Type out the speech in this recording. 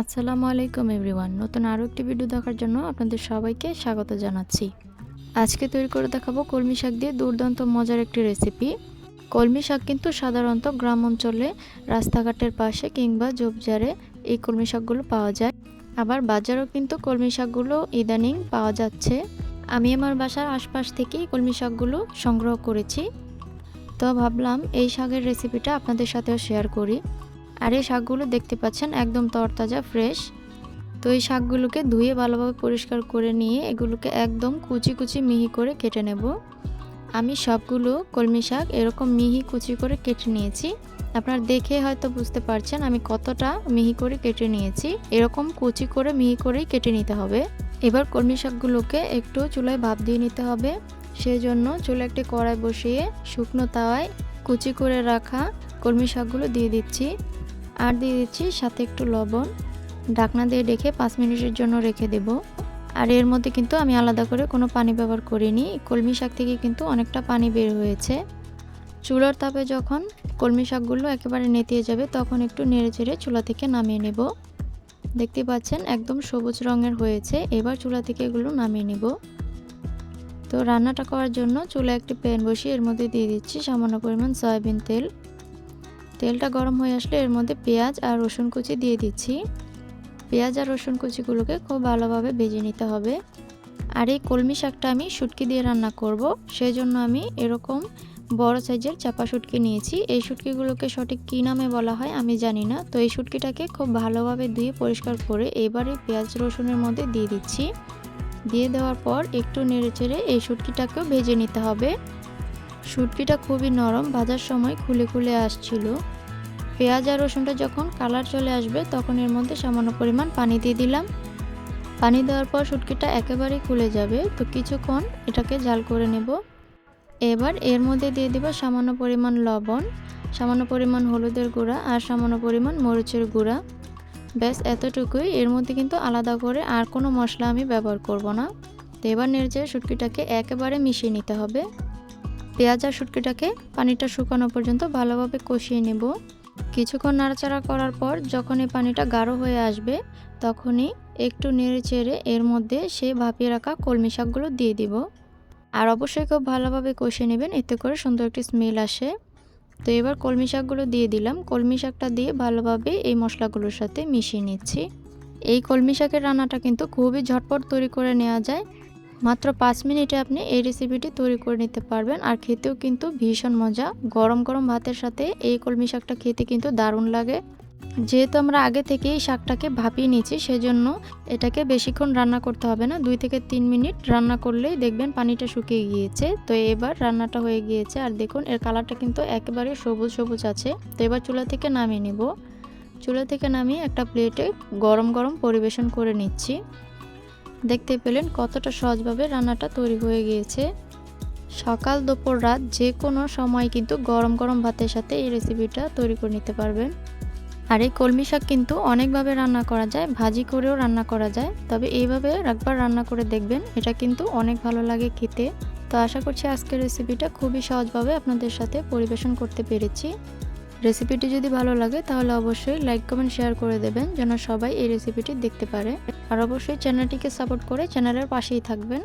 আসসালামু আলাইকুম এভরিওয়ান। নতুন আরও একটি ভিডিও দেখার জন্য আপনাদের সবাইকে স্বাগত জানাচ্ছি। আজকে তৈরি করে দেখাবো কলমি শাক দিয়ে দুর্দান্ত মজার একটি রেসিপি কলমি শাক কিন্তু সাধারণত গ্রাম অঞ্চলে, রাস্তাঘাটের পাশে কিংবা ঝোপঝাড়ে এই কলমি শাকগুলো পাওয়া যায়। আবার বাজারেও কিন্তু কলমি শাকগুলো ইদানিং পাওয়া যাচ্ছে। আমি আমার বাসার আশপাশ থেকেই কলমি শাকগুলো সংগ্রহ করেছি। তো ভাবলাম এই শাকের রেসিপিটা আপনাদের সাথেও শেয়ার করি। আর এই শাকগুলো দেখতে পাচ্ছেন, একদম তরতাজা ফ্রেশ তো এই শাকগুলোকে ধুয়ে ভালোভাবে পরিষ্কার করে নিয়ে এগুলোকে একদম কুচি কুচি মিহি করে কেটে নেব। আমি সবগুলো কলমি শাক এরকম মিহি কুচি করে কেটে নিয়েছি। আপনারা দেখে হয়তো বুঝতে পারছেন আমি কতটা মিহি করে কেটে নিয়েছি। এরকম কুচি করে মিহি করেই কেটে নিতে হবে। এবার কলমি শাকগুলোকে একটু চুলায় ভাপ দিয়ে নিতে হবে। সেই জন্য চুলে একটি কড়াই বসিয়ে শুকনো তাওয়ায় কুচি করে রাখা কলমি শাকগুলো দিয়ে দিচ্ছি। আর দিয়ে দিচ্ছি সাথে একটু লবণ। ঢাকনা দিয়ে রেখে পাঁচ মিনিটের জন্য রেখে দেব। আর এর মধ্যে কিন্তু আমি আলাদা করে কোনো পানি ব্যবহার করিনি। কলমি শাক থেকে কিন্তু অনেকটা পানি বের হয়েছে। চুলার তাপে যখন কলমি শাকগুলো একেবারে নেতিয়ে যাবে, তখন একটু নেড়ে চেড়ে চুলা থেকে নামিয়ে নেব। দেখতে পাচ্ছেন একদম সবুজ রঙের হয়েছে। এবার চুলা থেকে এগুলো নামিয়ে নেব। তো রান্নাটা করার জন্য চুলা একটি প্যান বসিয়ে এর মধ্যে দিয়ে দিচ্ছি সামান্য পরিমাণ সয়াবিন তেল। তেলটা গরম হয়ে আসলে এর মধ্যে পেঁয়াজ আর রসুন কুচি দিয়ে দিচ্ছি। পেঁয়াজ আর রসুন কুচিগুলোকে খুব ভালোভাবে ভেজে নিতে হবে। আর এই কলমি শাকটা আমি শুটকি দিয়ে রান্না করব সেই জন্য আমি এরকম বড় সাইজের চাপা শুটকি নিয়েছি। এই শুটকিগুলোকে সঠিক কী নামে বলা হয় আমি জানি না, তো এই শুটকিটাকে খুব ভালোভাবে ধুয়ে পরিষ্কার করে এবারে পেঁয়াজ, রসুনের মধ্যে দিয়ে দিচ্ছি। দিয়ে দেওয়ার পর একটু নেড়ে চেড়ে এই শুটকিটাকেও ভেজে নিতে হবে। শুটকিটা খুবই নরম, ভাজার সময় খুলে খুলে আসছিল। পেঁয়াজ আর রসুনটা যখন কালার চলে আসবে, তখন এর মধ্যে সামান্য পরিমাণ পানি দিয়ে দিলাম। পানি দেওয়ার পর শুটকিটা একেবারেই খুলে যাবে, তো কিছুক্ষণ এটাকে জাল করে নেব। এবার এর মধ্যে দিয়ে দেব সামান্য পরিমাণ লবণ, সামান্য পরিমাণ হলুদের গুঁড়া আর সামান্য পরিমাণ মরিচের গুঁড়া। ব্যাস, এতটুকুই। এর মধ্যে কিন্তু আলাদা করে আর কোনো মশলা আমি ব্যবহার করব না। তো এবার নেড়ে শুটকিটাকে একেবারে মিশিয়ে নিতে হবে। পেঁয়াজ আর শুটকিটাকে পানিটা শুকানো পর্যন্ত ভালোভাবে কষিয়ে নেব। কিছুক্ষণ নাড়াচাড়া করার পর যখন এই পানিটা গাঢ় হয়ে আসবে, তখনই একটু নেড়ে চেড়ে এর মধ্যে সেই ভাপিয়ে রাখা কলমি শাকগুলো দিয়ে দিব। আর অবশ্যই খুব ভালোভাবে কষিয়ে নেবেন, এতে করে সুন্দর একটি স্মেল আসে। তো এবার কলমি শাকগুলো দিয়ে দিলাম। কলমি শাকটা দিয়ে ভালোভাবে এই মশলাগুলোর সাথে মিশিয়ে নিচ্ছি। এই কলমি শাকের রান্নাটা কিন্তু খুবই ঝটপট তৈরি করে নেওয়া যায়। মাত্র পাঁচ মিনিটে আপনি এই রেসিপিটি তৈরি করে নিতে পারবেন। আর খেতেও কিন্তু ভীষণ মজা। গরম গরম ভাতের সাথে এই কলমি শাকটা খেতে কিন্তু দারুণ লাগে। যেহেতু আমরা আগে থেকে এই শাকটাকে ভাপিয়ে নিয়েছি, সেজন্য এটাকে বেশিক্ষণ রান্না করতে হবে না। দুই থেকে তিন মিনিট রান্না করলেই দেখবেন পানিটা শুকিয়ে গিয়েছে। তো এবার রান্নাটা হয়ে গিয়েছে। আর দেখুন, এর কালারটা কিন্তু একেবারে সবুজ সবুজ আছে। তো এবার চুলা থেকে নামিয়ে নেব। চুলা থেকে নামিয়ে একটা প্লেটে গরম গরম পরিবেশন করে নিচ্ছি। দেখতে পেলেন কতটা সহজভাবে রান্নাটা তৈরি হয়ে গিয়েছে। সকাল, দুপুর, রাত যে কোনো সময় কিন্তু গরম গরম ভাতের সাথে এই রেসিপিটা তৈরি করে নিতে পারবেন। আর এই কলমি শাক কিন্তু অনেকভাবে রান্না করা যায়, ভাজি করেও রান্না করা যায়। তবে এইভাবে একবার রান্না করে দেখবেন, এটা কিন্তু অনেক ভালো লাগে খেতে। তো আশা করছি আজকের রেসিপিটা খুবই সহজভাবে আপনাদের সাথে পরিবেশন করতে পেরেছি। রেসিপিটি যদি ভালো লাগে, তাহলে অবশ্যই লাইক কমেন্ট শেয়ার করে দেবেন, যেন সবাই এই রেসিপিটি দেখতে পারে। আর অবশ্যই চ্যানেলটিকে সাপোর্ট করে চ্যানেলের পাশেই থাকবেন।